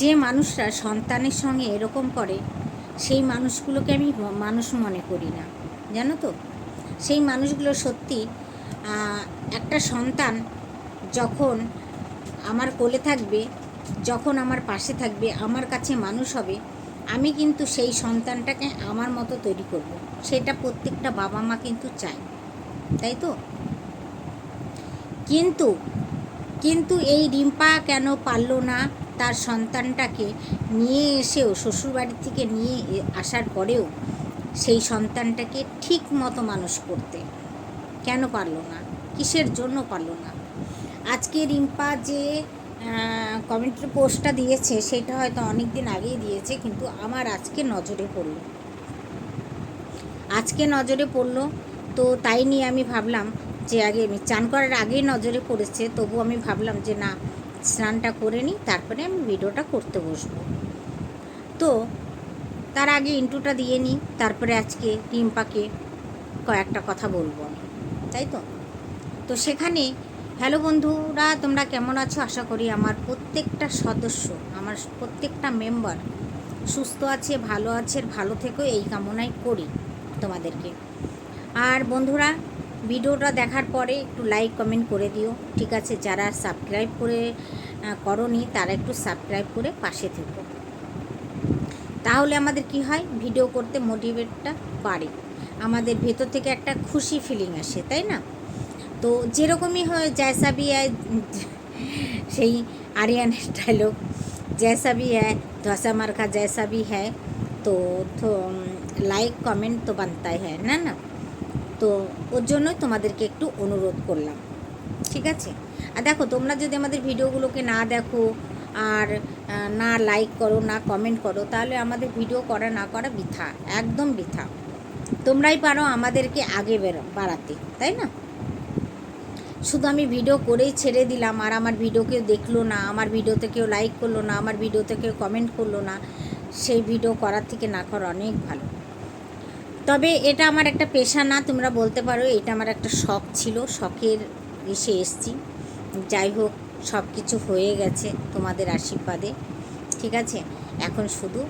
যে মানুষরা সন্তানের সঙ্গে এরকম করে, সেই মানুষগুলোকে আমি মানুষ মনে করি না। জানো তো? সেই মানুষগুলো সত্যি একটা সন্তান যখন আমার কোলে থাকবে, যখন আমার পাশে থাকবে, আমার কাছে মানুষ হবে, আমি কিন্তু সেই সন্তানটাকে আমার মতো তৈরি করব। সেটা প্রত্যেকটা বাবা মা কিন্তু চায়, তাই তো? কিন্তু কিন্তু এই রিম্পা কেন পারল না? তার সন্তানটাকে নিয়ে এসেও, শ্বশুরবাড়ি থেকে নিয়ে আসার পরেও সেই সন্তানটাকে ঠিক মতো মানুষ করতে কেন পারল না? কিসের জন্য পারল না? আজকে রিম্পা যে কমেন্টের পোস্টটা দিয়েছে, সেটা হয়তো অনেক দিন আগেই দিয়েছে, কিন্তু আমার আজকে নজরে পড়ল। আজকে নজরে পড়ল, তো তাই নিয়ে আমি ভাবলাম যে আগে, চান করার আগেই নজরে পড়েছে তবু আমি ভাবলাম যে না স্নানটা করে নিই, তারপরে আমি ভিডিওটা করতে বসবো। তো, তার আগে ইন্টুটা দিয়ে নিই, তারপরে আজকে রিম্পাকে কয়েকটা কথা বলব আমি, তাই তো? তো সেখানে, হ্যালো বন্ধুরা, তোমরা কেমন আছো? আশা করি আমার প্রত্যেকটা সদস্য, আমার প্রত্যেকটা মেম্বার সুস্থ আছে, ভালো আছে, ভালো থেকো, এই কামনাই করি তোমাদেরকে। আর বন্ধুরা ভিডিওটা দেখার পরে একটু লাইক কমেন্ট করে দিও। ঠিক আছে, যারা সাবস্ক্রাইব করে করনি, তারা একটু সাবস্ক্রাইব করে পাশে থেকো। তাহলে আমাদের কি হয়? ভিডিও করতে মোটিভেটটা বাড়ে। আমাদের ভেতর থেকে একটা খুশি ফিলিং আসে, তাই না? তো যেরকমই হয় জয়সা ভি সেই আরিয়ানের ডায়লগ জয়সা ভি হ্যায় ধসা মার্খা জয়সা ভি হ্যায়, তো লাইক কমেন্ট তো বানতাই হ্যায়, না না? তো ওর জন্যই তোমাদেরকে একটু অনুরোধ করলাম। ঠিক আছে? আর দেখো, তোমরা যদি আমাদের ভিডিওগুলোকে না দেখো আর না লাইক করো, না কমেন্ট করো, তাহলে আমাদের ভিডিও করা, না করা বৃথা, একদম বৃথা। তোমরাই পারো আমাদেরকে আগে বেরো, বাড়াতে, তাই না? শুধু আমি ভিডিও করেই ছেড়ে দিলাম, আর আমার ভিডিও কেউ দেখল না, আমার ভিডিওতে কেউ লাইক করল না, আমার ভিডিওতে কেউ কমেন্ট করল না, সেই ভিডিও করার থেকে না করা অনেক ভালো। তবে এটা আমার একটা পেশা না, তোমরা বলতে পারো, এটা আমার একটা শখ ছিল, শখের এসে এসছি। যাই হোক সব কিছু হয়ে গেছে তোমাদের আশীর্বাদে, ঠিক আছে? এখন শুধু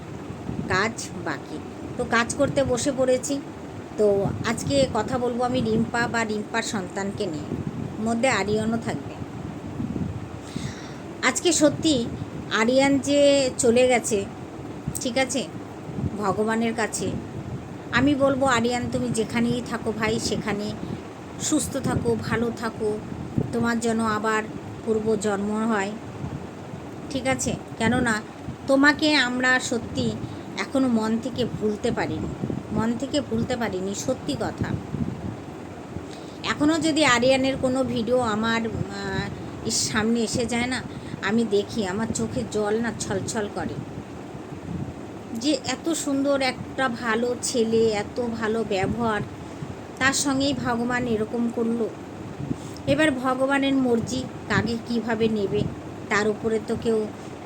কাজ বাকি। তো কাজ করতে বসে পড়েছি, তো আজকে কথা বলব আমি রিম্পা বা রিম্পার সন্তানকে নিয়ে। মধ্যে আরিয়ানও থাকবে। আজকে সত্যি আরিয়ান যে চলে গেছে, ঠিক আছে? ভগবানের কাছে আমি বলব, আরিয়ান, তুমি যেখানেই থাকো ভাই, সেখানে সুস্থ থাকো, ভালো থাকো। তোমার যেন আবার পূর্ব জন্ম হয়। ঠিক আছে? কেননা, তোমাকে আমরা সত্যি এখনও মন থেকে ভুলতে পারিনি। মন থেকে ভুলতে পারিনি, সত্যি কথা। এখনও যদি আরিয়ানের কোনো ভিডিও আমার সামনে এসে যায় না, আমি দেখি, আমার চোখে জল না ছলছল করে। যে এত সুন্দর একটা ভালো ছেলে, এত ভালো ব্যবহার, তার সঙ্গেই ভগবান এরকম করল। এবার ভগবানের মর্জি কাকে কীভাবে নেবে? তার উপরে তো কেউ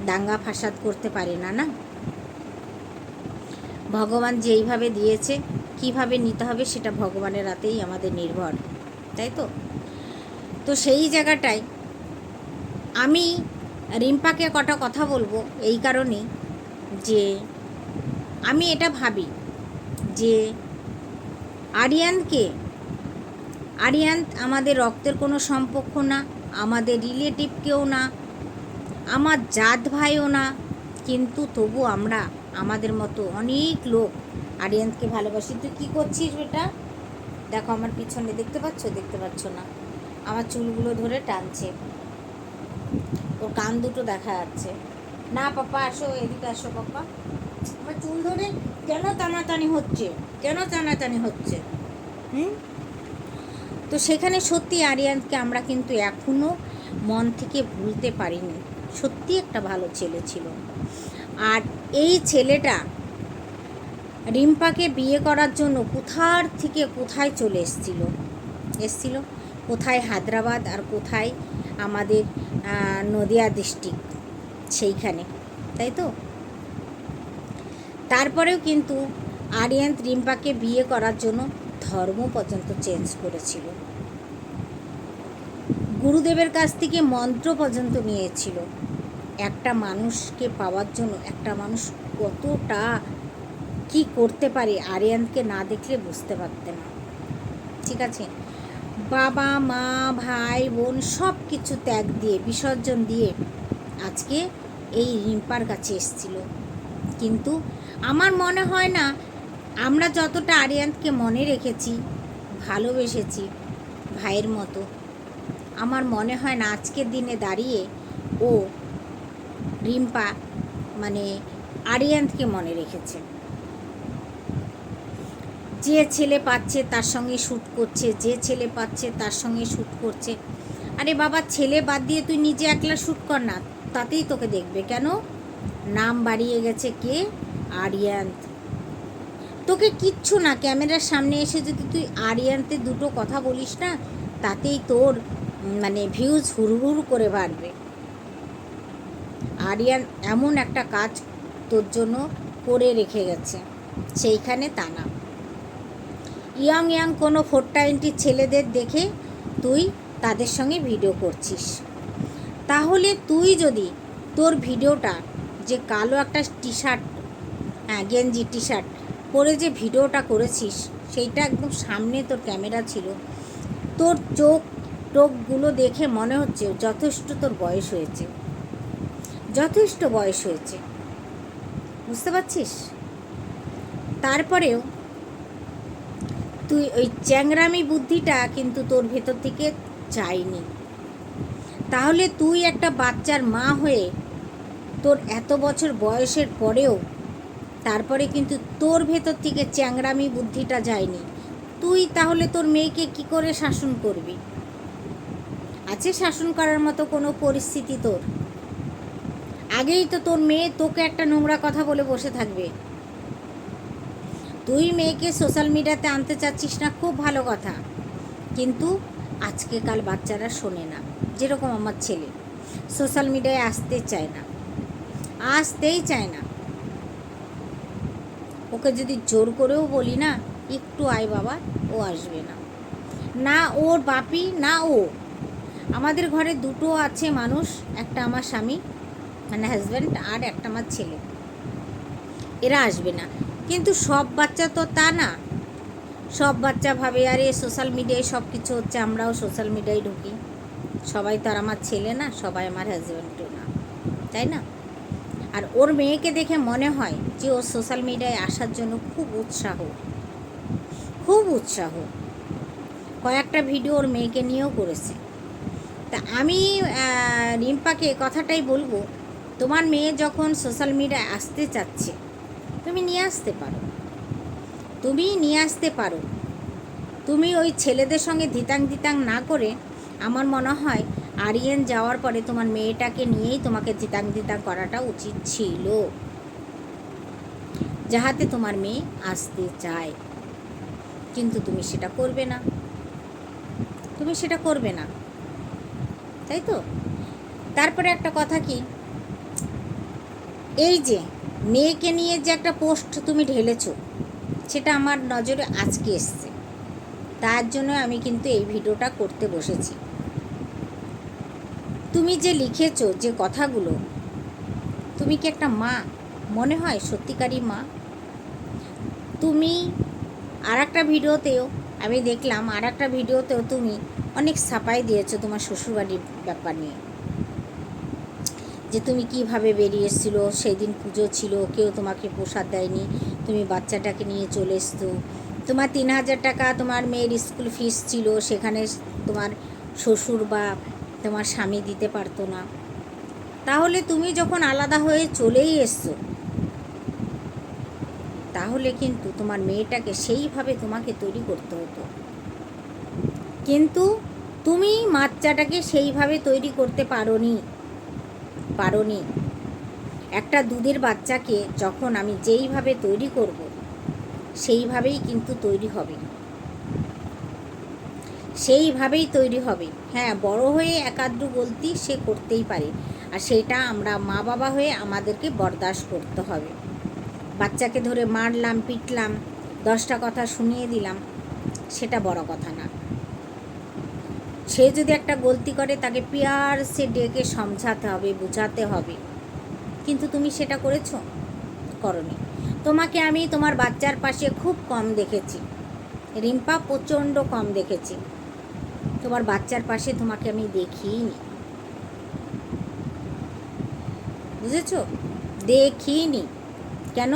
দাঙ্গা ফাসাদ করতে পারে না না? ভগবান যেইভাবে দিয়েছে, কীভাবে নিতে হবে সেটা ভগবানের হাতেই আমাদের নির্ভর, তাই তো? তো সেই জায়গাটায় আমি রিম্পাকে কটা কথা বলব এই কারণেই যে আমি এটা ভাবি যে আরিয়ানকে, আরিয়ান আমাদের রক্তের কোনো সম্পর্ক না, আমাদের রিলেটিভ কেউ না, আমার জাত ভাইও না, কিন্তু তবু আমরা আমাদের মতো অনেক লোক আরিয়ানকে ভালোবাসি। তুই কী করছিস বেটা? দেখো আমার পিছনে দেখতে পাচ্ছ? দেখতে পাচ্ছ না। আমার চুলগুলো ধরে টানছে। ওর কান দুটো দেখা যাচ্ছে। না, পাপা, আসো, এদিকে আসো, পাপা। আমার চুল ধরে কেন টানাটানি হচ্ছে? কেন টানাটানি হচ্ছে? হুম? তো সেখানে সত্যি আরিয়ানকে আমরা কিন্তু এখনও মন থেকে ভুলতে পারিনি। সত্যি একটা ভালো ছেলে ছিল। আর এই ছেলেটা রিম্পাকে বিয়ে করার জন্য কোথার থেকে কোথায় চলে এসছিল? এসছিল কোথায় হায়দ্রাবাদ আর কোথায় আমাদের নদিয়া ডিস্ট্রিক্ট সেইখানে, তাই তো? তারপরেও কিন্তু আরিয়ান রিম্পাকে বিয়ে করার জন্য ধর্ম পর্যন্ত চেঞ্জ করেছিল। গুরুদেবের কাছ থেকে মন্ত্র পর্যন্ত নিয়েছিল। একটা মানুষকে পাওয়ার জন্য, একটা মানুষ কতটা কি করতে পারে আরিয়ানকে না দেখলে বুঝতে পারতে না। ঠিক আছে? বাবা, মা, ভাই, বোন সব কিছু ত্যাগ দিয়ে, বিসর্জন দিয়ে আজকে এই রিম্পার কাছে এসেছিল। কিন্তু আমার মনে হয় না, আমরা যতটা আরিয়ানকে মনে রেখেছি, ভালোবেসেছি, ভাইয়ের মতো, আমার মনে হয় না আজকের দিনে দাঁড়িয়ে ও রিম্পা মানে আরিয়ানকে মনে রেখেছে। যে ছেলে পাচ্ছে তার সঙ্গে শ্যুট করছে, যে ছেলে পাচ্ছে তার সঙ্গে শ্যুট করছে। আরে বাবা, ছেলে বাদ দিয়ে তুই নিজে একলা শ্যুট কর না, তাতেই তোকে দেখবে। কেন? নাম বাড়িয়ে গেছে কে? আরিয়ান্ত। তোকে কিচ্ছু না, ক্যামেরার সামনে এসে যদি তুই আরিয়ান্তে দুটো কথা বলিস না, তাতেই তোর মানে ভিউজ হুড়হুড় করে বাড়বে। আরিয়ান এমন একটা কাজ তোর জন্য করে রেখে গেছে, সেইখানে তা না ইয়াং ইয়াং কোনো ফোর টোয়েন্টি ছেলেদের দেখে তুই তাদের সঙ্গে ভিডিও করছিস। তাহলে তুই যদি তোর ভিডিওটা যে কালো একটা টি শার্ট হ্যাঁ গেঞ্জি টি শার্ট পরে যে ভিডিওটা করেছিস, সেইটা একদম সামনে তোর ক্যামেরা ছিল। তোর চোখ টোকগুলো দেখে মনে হচ্ছে যথেষ্ট তোর বয়স হয়েছে। যথেষ্ট বয়স হয়েছে। বুঝতে পারছিস? তারপরেও তুই ওই চ্যাংরামি বুদ্ধিটা কিন্তু তোর ভেতর থেকে চাইনি। তাহলে তুই একটা বাচ্চার মা হয়ে তোর এত বছর বয়সের পরেও তারপরে কিন্তু তোর ভেতর থেকে চ্যাংরামি বুদ্ধিটা যায়নি। তুই তাহলে তোর মেয়েকে কি করে শাসন করবি? আছে শাসন করার মতো কোনো পরিস্থিতি তোর? আগেই তো তোর মেয়ে তোকে একটা নোংরা কথা বলে বসে থাকবে। তুই মেয়েকে সোশ্যাল মিডিয়াতে আনতে চাচ্ছিস না, খুব ভালো কথা। কিন্তু আজকে কাল বাচ্চারা শোনে না, যেরকম আমার ছেলে। সোশ্যাল মিডিয়ায় আসতে চায় না। আসতেই চায় না। ওকে যদি জোর করেও বলি না, একটু আয় বাবা, ও আসবে না। না ওর বাপি, না ও। আমাদের ঘরে দুটো আছে মানুষ, একটা আমার স্বামী মানে হাজব্যান্ড আর একটা আমার ছেলে। এরা আসবে না। কিন্তু সব বাচ্চা তো তা না। সব বাচ্চা ভাবে, আরে সোশ্যাল মিডিয়ায় সব কিছু হচ্ছে, আমরাও সোশ্যাল মিডিয়ায় ঢুকি। সবাই তো আর আমার ছেলে না, সবাই আমার হাজব্যান্ডও না। তাই না? আর ওর মেয়েকে দেখে মনে হয় যে ও সোশ্যাল মিডিয়ায় আসার জন্য খুব উৎসাহ। খুব উৎসাহ। কয়েকটা ভিডিও ওর মেয়েকে নিয়েও করেছে। তা আমি রিম্পাকে কথাটাই বলব, তোমার মেয়ে যখন সোশ্যাল মিডিয়ায় আসতে চাচ্ছে, তুমি নিয়ে আসতে পারো। তুমি নিয়ে আসতে পারো। তুমি ওই ছেলেদের সঙ্গে ধিতাং ধিতাং না করে, আমার মনে হয় আরিয়ান যাওয়ার পরে তোমার মেয়েটাকে নিয়েই তোমাকে ধিতাং ধিতাং করাটা উচিত ছিল। যাহাতে তোমার মেয়ে আসতে চায়। কিন্তু তুমি সেটা করবে না। তুমি সেটা করবে না। তাই তো? তারপরে একটা কথা কি? এই যে মেয়েকে নিয়ে যে একটা পোস্ট তুমি ঢেলেছো, সেটা আমার নজরে আজকে এসছে। তার জন্য আমি কিন্তু এই ভিডিওটা করতে বসেছি। তুমি যে লিখেছো যে কথাগুলো, তুমি কি একটা মা? মনে হয় সত্যিকারই মা। তুমি আর একটা ভিডিওতেও আমি দেখলাম আর একটা ভিডিওতেও তুমি অনেক সাপাই দিয়েছ তোমার শ্বশুরবাড়ির ব্যাপার নিয়ে। যে তুমি কীভাবে বেরিয়ে এসেছিল সেই দিন পুজো ছিল, কেউ তোমাকে প্রসাদ দেয়নি, তুমি বাচ্চাটাকে নিয়ে চলে এসতো তোমার তিন হাজার টাকা তোমার মেয়ের স্কুল ফিস ছিল, সেখানে তোমার শ্বশুর বা তোমার স্বামী দিতে পারতো না। তাহলে তুমি যখন আলাদা হয়ে চলেই এসছো, তাহলে কিন্তু তোমার মেয়েটাকে সেইভাবে তোমাকে তৈরি করতে হতো। কিন্তু তুমি বাচ্চাটাকে সেইভাবে তৈরি করতে পারোনি পারোনি। একটা দুধের বাচ্চাকে যখন আমি যেইভাবে তৈরি করব, সেইভাবেই কিন্তু তৈরি হবে। সেইভাবেই তৈরি হবে। হ্যাঁ বড় হয়ে একাদ্রু গলতি সে করতেই পারে। আর সেটা আমরা মা বাবা হয়ে আমাদেরকে বরদাস্ত করতে হবে। বাচ্চাকে ধরে মারলাম, পিটলাম, দশটা কথা শুনিয়ে দিলাম, সেটা বড় কথা না। সে যদি একটা গলতি করে, তাকে পিয়ার সে ডেকে সমঝাতে হবে, বোঝাতে হবে। কিন্তু তুমি সেটা করেছ? করনি। তোমাকে আমি তোমার বাচ্চার পাশে খুব কম দেখেছি। রিম্পা প্রচণ্ড কম দেখেছি। তোমার বাচ্চার পাশে তোমাকে আমি দেখিনি। বুঝেছ? দেখিনি। কেন?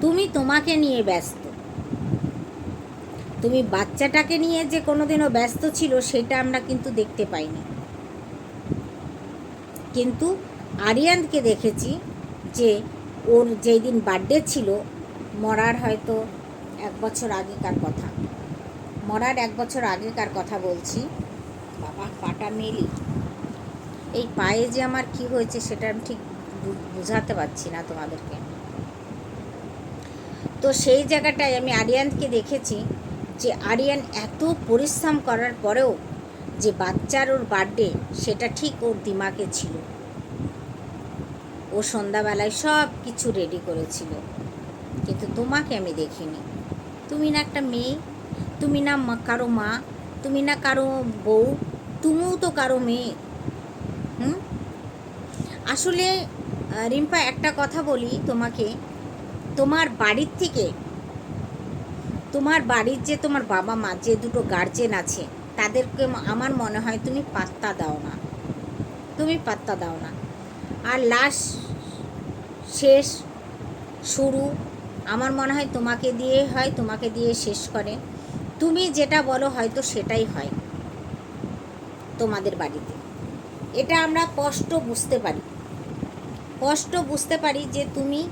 তুমি তোমাকে নিয়ে ব্যস্ত। তুমি বাচ্চাটাকে নিয়ে যে কোনোদিনও ব্যস্ত ছিল, সেটা আমরা কিন্তু দেখতে পাইনি। কিন্তু আরিয়ানকে দেখেছি যে, ওর যেই দিন বার্থডে ছিল, মরার হয়তো এক বছর আগেকার কথা। মরার এক বছর আগেকার কথা বলছি। বাবা পাটা মেলি। এই পায়ে যে আমার কি হয়েছে সেটা আমি ঠিক বুঝাতে পারছি না তোমাদেরকে। তো সেই জায়গাটায় আমি আরিয়ানকে দেখেছি যে আরিয়ান এত পরিশ্রম করার পরেও যে বাচ্চার ওর বার্থডে সেটা ঠিক ওর দিমাগে ছিল। ও সন্ধ্যাবেলায় সব কিছু রেডি করেছিল। কিন্তু তোমাকে আমি দেখিনি। তুমি না একটা মেয়ে, তুমি না কারও মা, তুমি না কারও বউ তুমিও তো কারও মেয়ে। হুম? আসলে রিম্পা একটা কথা বলি তোমাকে। তোমার বাড়ির থেকে, তোমার বাড়ির যে তোমার বাবা মা, যে দুটো গার্জেন আছে, তাদেরকে আমার মনে হয় তুমি পাত্তা দাও না। তুমি পাত্তা দাও না। আর লাস্ট শেষ, শুরু, আমার মনে হয় তোমাকে দিয়ে হয়, তোমাকে দিয়ে শেষ করে। তুমি যেটা বলো হয়তো সেটাই হয়। তোমাদের বাড়িতে। এটা আমরা কষ্ট বুঝতে পারি। কষ্ট বুঝতে পারি যে তুমি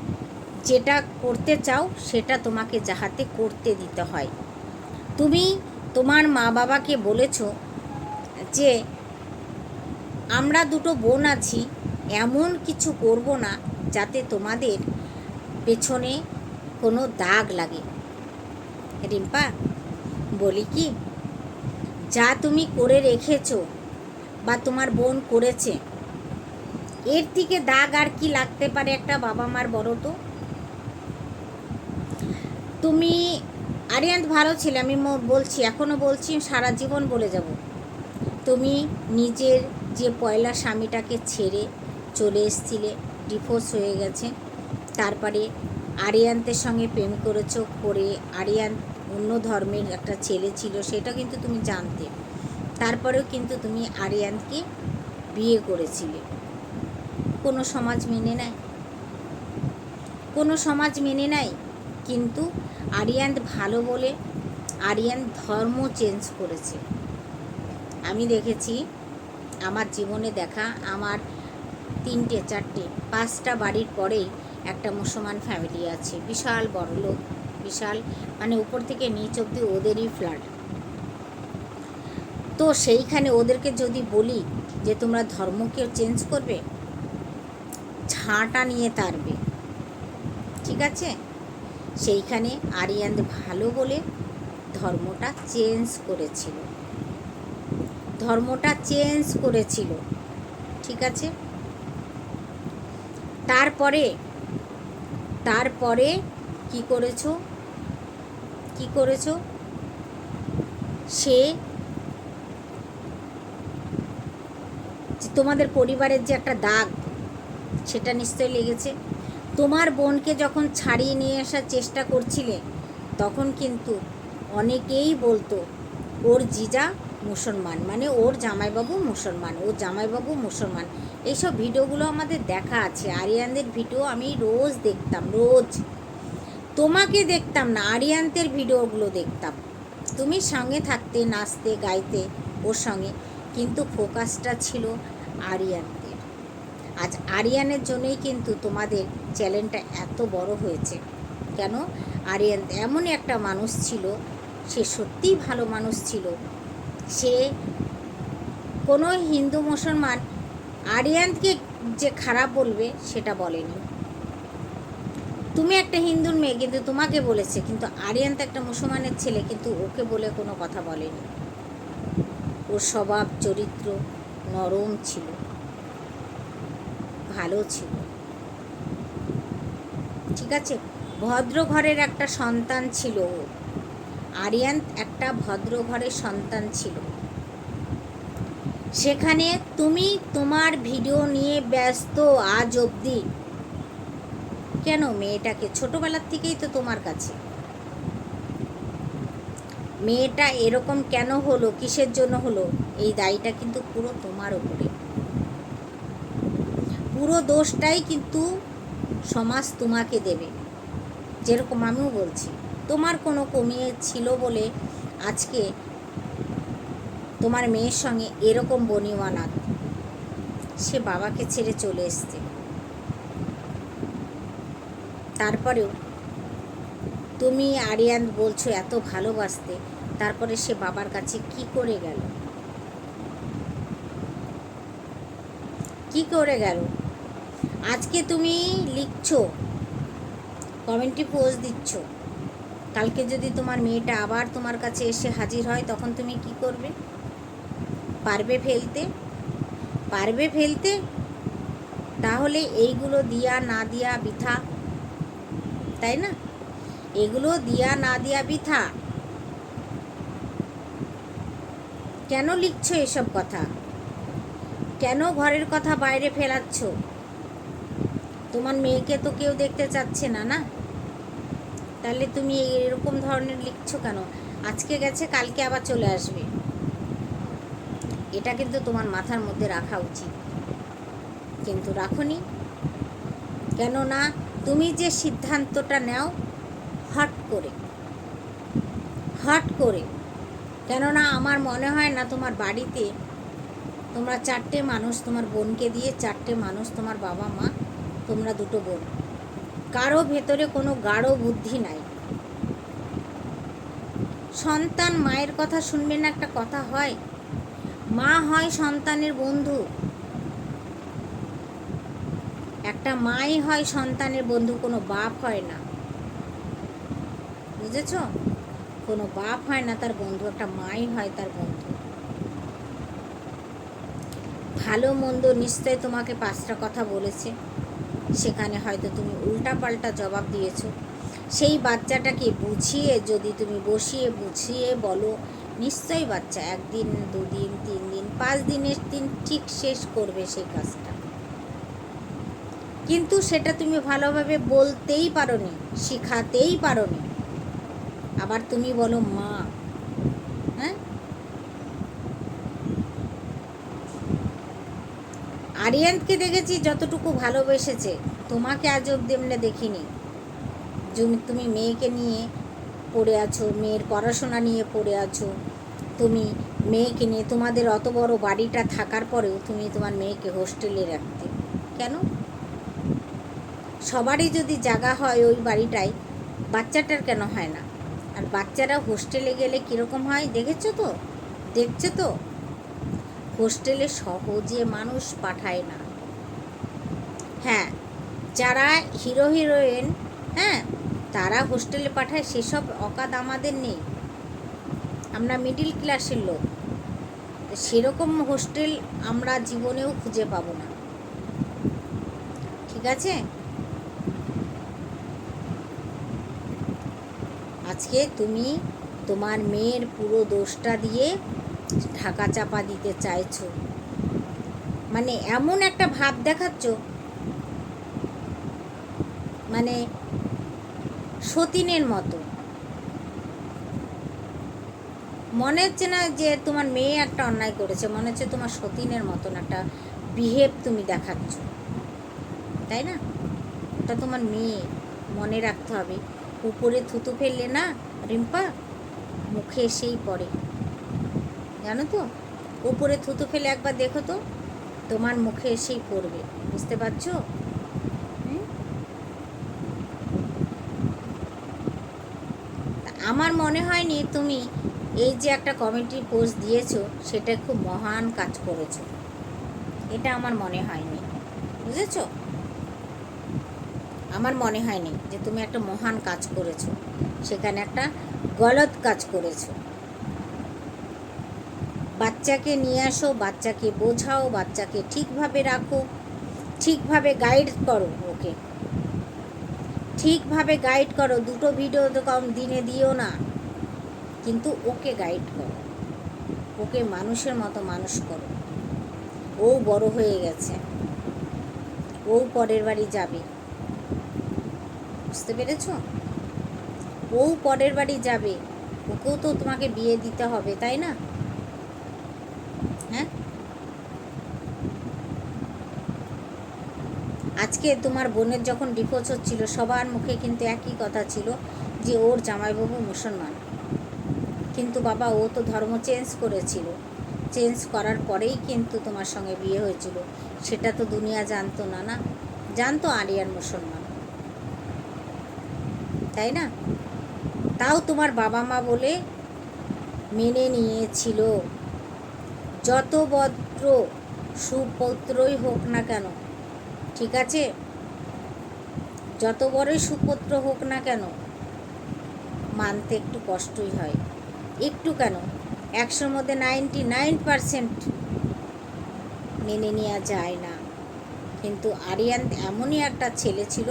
যেটা করতে চাও সেটা তোমাকে যাহাতে করতে দিতে হয়। তুমি তোমার মা বাবাকে বলেছ যে, আমরা দুটো বোন আছি, এমন কিছু করব না যাতে তোমাদের পেছনে কোনো দাগ লাগে। রিম্পা, বলি কি যা তুমি করে রেখেছো বা তোমার বোন করেছে। এর থেকে দাগ আর কি লাগতে পারে একটা বাবা মার বড় তো? তুমি আরিয়ান্ত ভালো ছিলে, আমি বলছি এখনও বলছি, সারা জীবন বলে যাব। তুমি নিজের যে পয়লা স্বামীটাকে ছেড়ে চলে এসছিলে ডিভোর্স হয়ে গেছে, তারপরে আরিয়ান্তের সঙ্গে প্রেম করেছ, করে আরিয়ান অন্য ধর্মের একটা ছেলে ছিল, সেটা কিন্তু তুমি জানতে। তারপরেও কিন্তু তুমি আরিয়ানকে বিয়ে করেছিলে। কোনো সমাজ মেনে নেয়? কোনো সমাজ মেনে নেয়, কিন্তু আরিয়ান ভালো বলে আরিয়ান ধর্ম চেঞ্জ করেছে। আমি দেখেছি, আমার জীবনে দেখা আমার তিনটে, চারটে, পাঁচটা বাড়ির পরেই একটা মুসলমান ফ্যামিলি আছে, বিশাল বড় লোক বিশাল মানে উপর থেকে নিচ অব্দি ওদেরই ফ্ল্যাট। তো সেইখানে ওদেরকে যদি বলি যে তোমরা ধর্মকে চেঞ্জ করবে ঝাঁটা নিয়ে তারবে, ঠিক আছে? সেইখানে আরিয়ান ভালো বলে ধর্মটা চেঞ্জ করেছিল। ধর্মটা চেঞ্জ করেছিল, ঠিক আছে? তারপরে তারপরে কি করেছ? কি করেছ? সে তোমাদের পরিবারের যে একটা দাগ, সেটা নিশ্চয়ই লেগেছে। তোমার বোনকে যখন ছাড়িয়ে নিয়ে আসার চেষ্টা করছিলে, তখন কিন্তু অনেকেই বলতো, ওর জিজা মুসলমান। মানে ওর জামাইবাবু মুসলমান, ওর জামাইবাবু মুসলমান। এইসব ভিডিওগুলো আমাদের দেখা আছে। আরিয়ানদের ভিডিও আমি রোজ দেখতাম, রোজ। তোমাকে দেখতাম না আরিয়ানদের ভিডিওগুলো দেখতাম। তুমি সঙ্গে থাকতে, নাচতে, গাইতে, ওর সঙ্গে, কিন্তু ফোকাসটা ছিল আরিয়ানদের আজ আরিয়ানের জন্যই কিন্তু তোমাদের চ্যানেলটা এত বড় হয়েছে। কেন? আরিয়ান এমনই একটা মানুষ ছিল, সে সত্যিই ভালো মানুষ ছিল। সে কোনো হিন্দু মুসলমান আরিয়ানকে যে খারাপ বলবে সেটা বলেনি। তুমি একটা হিন্দুর মেয়ে, কিন্তু তোমাকে বলেছে, কিন্তু আরিয়ান তো একটা মুসলমানের ছেলে, কিন্তু ওকে বলে কোনো কথা বলেনি। ওর স্বভাব, চরিত্র নরম ছিল, ভালো ছিল। ঠিক আছে? ভদ্র ঘরের একটা সন্তান ছিল আরিয়ান একটা ভদ্র ঘরের সন্তান ছিল। সেখানে তুমি তোমার ভিডিও নিয়ে ব্যস্ত আজ অবধি। কেন মেয়েটাকে? ছোটবেলার থেকেই তো তোমার কাছে। মেয়েটা এরকম কেন হলো? কিসের জন্য হলো? এই দায়টা কিন্তু পুরো তোমার উপরে। পুরো দোষটাই কিন্তু সমাজ তোমাকে দেবে। যেরকম আমিও বলছি, তোমার কোনো কমিয়ে ছিল বলে আজকে তোমার মেয়ের সঙ্গে এরকম বনিওয়ানাত সে বাবাকে ছেড়ে চলে এসছে। তারপরেও তুমি আরিয়ান বলছো এত ভালোবাসতে, তারপরে সে বাবার কাছে কি করে গেল? কি করে গেল? আজকে তুমি লিখছো, কমেন্টে পোস্ট দিচ্ছ, কালকে যদি তোমার মেয়েটা আবার তোমার কাছে এসে হাজির হয়, তখন তুমি কি করবে? পারবে ফেলতে? পারবে ফেলতে? তাহলে এইগুলো দিয়া না দিয়া বৃথা তাই না? এগুলো দিয়া না দিয়া বৃথা। কেন লিখছো এসব কথা? কেন ঘরের কথা বাইরে ফেলাচ্ছ? তোমার মেয়েকে তো কেউ দেখতে চাচ্ছে না না? তাহলে তুমি এরকম ধরনের লিখছো কেন? আজকে গেছে, কালকে আবার চলে আসবে। এটা কিন্তু তোমার মাথার মধ্যে রাখা উচিত। কিন্তু রাখনি। কেননা তুমি যে সিদ্ধান্তটা নাও, হট করে। হট করে। কেননা আমার মনে হয় না তোমার বাড়িতে তোমরা চারটে মানুষ, তোমার বোনকে দিয়ে চারটে মানুষ, তোমার বাবা মা, তোমরা দুটো বোন। কারও ভেতরে কোনো গাঢ় বুদ্ধি নাই। সন্তান মায়ের কথা শুনবে না একটা কথা হয়? মা হয় সন্তানের বন্ধু। একটা মাই হয় সন্তানের বন্ধু, কোনো বাপ হয় না। বুঝেছ? কোনো বাপ হয় না, তার বন্ধু, একটা মাই হয় তার বন্ধু। ভালো মন্দ নিশ্চয় তোমাকে পাঁচটা কথা বলেছে। সেখানে হয়তো তুমি উল্টাপাল্টা জবাব দিয়েছ। সেই বাচ্চাটাকে বুঝিয়ে, যদি তুমি বসিয়ে, বুঝিয়ে বলো নিশ্চয়ই বাচ্চা একদিন, দুদিন তিন দিন পাঁচ দিনের দিন ঠিক শেষ করবে সেই কাজটা। কিন্তু সেটা তুমি ভালোভাবে বলতেই পারোনি, শিখাতেই পারো নি আবার তুমি বলো মা হ্যাঁ? আরিয়ানকে দেখেছি যতটুকু ভালোবেসেছে, তোমাকে আজ অব্দি আমরা দেখিনি। তুমি মেয়েকে নিয়ে পড়ে আছো, মেয়ের পড়াশোনা নিয়ে পড়ে আছো। তুমি মেয়েকে নিয়ে, তোমাদের অত বড় বাড়িটা থাকার পরেও তুমি তোমার মেয়েকে হোস্টেলে রাখতে। কেন? সবারই যদি জায়গা হয় ওই বাড়িটায়, বাচ্চাটার কেন হয় না? আর বাচ্চারা হোস্টেলে গেলে কীরকম হয় দেখেছ তো? দেখছ তো? হোস্টেলে সহজে মানুষ পাঠায় না। হ্যাঁ যারা হিরো হিরোইন হ্যাঁ তারা হোস্টেলে পাঠায়, সেসব অকাদ আমাদের নেই। আমরা মিডিল ক্লাসের লোক। সেরকম হোস্টেল আমরা জীবনেও খুঁজে পাবো না। ঠিক আছে? আজকে তুমি তোমার মেয়ের পুরো দোষটা দিয়ে ঢাকা চাপা দিতে চাইছো। মানে এমন একটা ভাব দেখাচ্ছ। মানে সতীনের মতো। মনে হচ্ছে না যে তোমার মেয়ে একটা অন্যায় করেছে, মনে হচ্ছে তোমার সতীনের মতন একটা বিহেভ তুমি দেখাচ্ছ। তাই না? ওটা তোমার মেয়ে, মনে রাখতে হবে। উপরে থুতু ফেললে না, রিম্পা? মুখে এসেই পড়ে। জানো তো, উপরে থুতু ফেলে একবার দেখো তো, তোমার মুখে এসেই পড়বে। বুঝতে পারছ? আমার মনে হয়নি তুমি এই যে একটা কমেন্ট্রি পোস্ট দিয়েছ, সেটা খুব মহান কাজ করেছ। এটা আমার মনে হয়নি। বুঝেছ? আমার মনে হয়নি যে তুমি একটা মহান কাজ করেছ। সেখানে একটা গলত কাজ করেছ। বাচ্চাকে নিয়ে আসো, বাচ্চাকে বোঝাও, বাচ্চাকে ঠিকভাবে রাখো, ঠিকভাবে গাইড করো ওকে। ঠিকভাবে গাইড করো, দুটো ভিডিও তো কম দিনে দিও না। কিন্তু ওকে গাইড করো। ওকে মানুষের মতো মানুষ করো। ও বড় হয়ে গেছে। ও পরের বাড়ি যাবে। বুঝতে পেরেছ? ও পরের বাড়ি যাবে, ওকেও তো তোমাকে বিয়ে দিতে হবে, তাই না? হ্যাঁ? আজকে তোমার বোনের যখন ডিভোর্স হচ্ছিল, সবার মুখে কিন্তু একই কথা ছিল যে ওর জামাইবাবু মুসলমান। কিন্তু বাবা, ও তো ধর্ম চেঞ্জ করেছিল। চেঞ্জ করার পরেই কিন্তু তোমার সঙ্গে বিয়ে হয়েছিল। সেটা তো দুনিয়া জানতো না না জানতো আরিয়ান মুসলমান। তাই না? তাও তোমার বাবা মা বলে মেনে নিয়েছিল। যত ভদ্র সুপত্রই হোক না কেন, ঠিক আছে? যত বড়ই সুপুত্র হোক না কেন, মানতে একটু কষ্টই হয়। একটু কেন? একশোর মধ্যে নাইনটি নাইন পারসেন্ট মেনে নেওয়া যায় না। কিন্তু আরিয়ান এমনই একটা ছেলে ছিল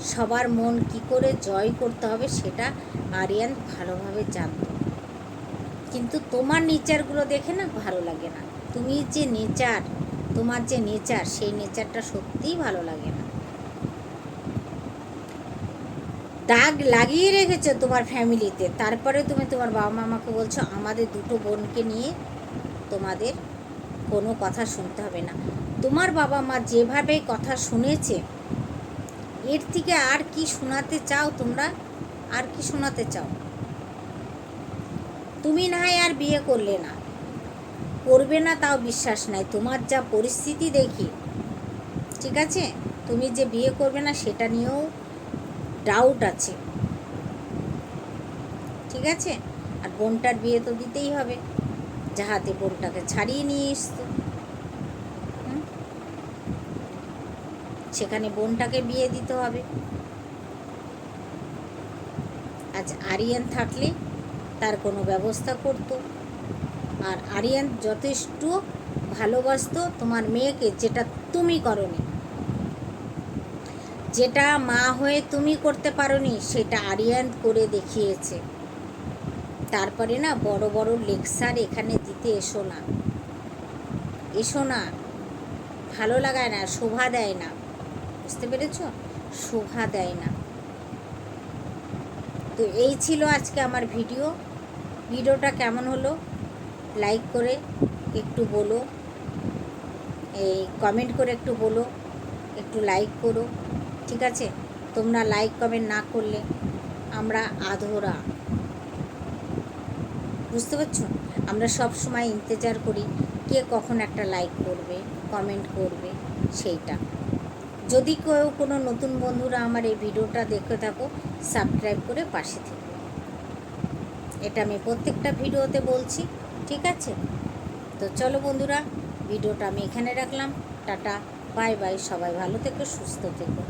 সবার মন কি করে জয় করতে হবে সেটা আরিয়ান ভালোভাবে জানত। কিন্তু তোমার নেচারগুলো দেখে না ভালো লাগে না। তুমি যে নেচার, তোমার যে নেচার, সেই নেচারটা সত্যিই ভালো লাগে না। দাগ লাগিয়ে রেখেছো তোমার ফ্যামিলিতে। তারপরে তুমি তোমার বাবা মামাকে বলছো, আমাদের দুটো বোনকে নিয়ে তোমাদের কোনো কথা শুনতে হবে না। তোমার বাবা মা যেভাবে কথা শুনেছে এর থেকে আর কি শোনাতে চাও তোমরা? আর কি শোনাতে চাও? তুমি না হয় আর বিয়ে করলে না। করবে না তাও বিশ্বাস নাই। তোমার যা পরিস্থিতি দেখি। ঠিক আছে? তুমি যে বিয়ে করবে না, সেটা নিয়েও ডাউট আছে। ঠিক আছে? আর বোনটার বিয়ে তো দিতেই হবে। যাহাতে বোনটাকে ছাড়িয়ে নিয়ে এসতো সেখানে বোনটাকে বিয়ে দিতে হবে। আজ আরিয়ান থাকলে তার কোনো ব্যবস্থা করতো। আর আরিয়ান যথেষ্ট ভালোবাসতো তোমার মেয়েকে, যেটা তুমি করনি। যেটা মা হয়ে তুমি করতে পারোনি, সেটা আরিয়ান করে দেখিয়েছে। তারপরে না বড় বড় লেকচার এখানে দিতে এসো না। এসো না। ভালো লাগায় না, শোভা দেয় না। বুঝতে পেরেছ? শোভা দেয় না। তো এই ছিল আজকে আমার ভিডিও। ভিডিওটা কেমন হলো? লাইক করে একটু বলো। এই কমেন্ট করে একটু বলো। একটু লাইক করো। ঠিক আছে? তোমরা লাইক, কমেন্ট না করলে আমরা আধরা। বুঝতে পারছ? আমরা সব সময় ইন্তজার করি কে কখন একটা লাইক করবে, কমেন্ট করবে, সেইটা। যদি কেউ কোনো নতুন বন্ধুরা আমার এই ভিডিওটা দেখে থাকো সাবস্ক্রাইব করে পাশে থেকো। এটা আমি প্রত্যেকটা ভিডিওতে বলছি, ঠিক আছে? তো চলো বন্ধুরা, ভিডিওটা আমি এখানে রাখলাম। টাটা, বাই বাই, সবাই ভালো থেকো, সুস্থ থেকো।